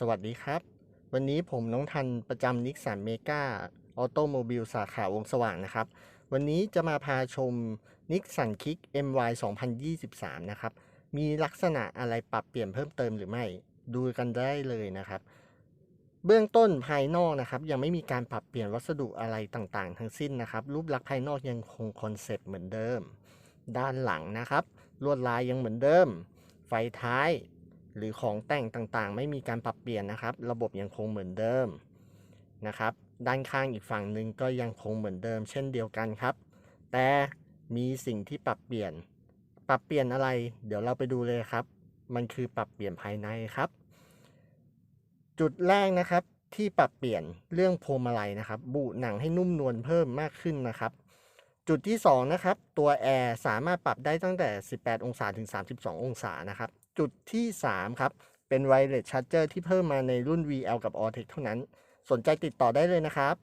สวัสดีครับ วันนี้ผมน้องทันประจำนิกสันเมกาออโตโมบิลสาขาวงสว่างนะครับ วันนี้จะมาพาชมนิกสันคิก MY 2023 นะครับ มีลักษณะอะไรปรับเปลี่ยนเพิ่มเติมหรือไม่ ดูกันได้เลยนะครับ เบื้องต้นภายนอกนะครับ ยังไม่มีการปรับเปลี่ยนวัสดุอะไรต่างๆ ทั้งสิ้นนะครับ รูปลักษณ์ภายนอกยังคงคอนเซปต์เหมือนเดิม ด้านหลังนะครับ ลวดลายยังเหมือนเดิม ไฟท้าย หรือของแต่งต่างๆ ไม่มีการปรับเปลี่ยนนะครับ ระบบยังคงเหมือนเดิมนะครับ ด้านข้างอีกฝั่งหนึ่งก็ยังคงเหมือนเดิม เช่นเดียวกันครับ แต่มีสิ่งที่ปรับเปลี่ยน ปรับเปลี่ยนอะไร เดี๋ยวเราไปดูเลยครับ มันคือปรับเปลี่ยนภายในครับ จุดแรกนะครับที่ปรับเปลี่ยนเรื่องพวงมาลัยนะครับ บุหนังให้นุ่มนวลเพิ่มมากขึ้นนะครับ จุดที่ 2 นะครับ ตัวแอร์สามารถปรับได้ตั้งแต่ 18 องศาถึง 32 องศานะครับ จุดที่ 3 ครับ เป็นไวเลสชาร์จเจอร์ที่เพิ่มมาในรุ่น VL กับ Ortec เท่านั้น สนใจติดต่อได้เลยนะครับ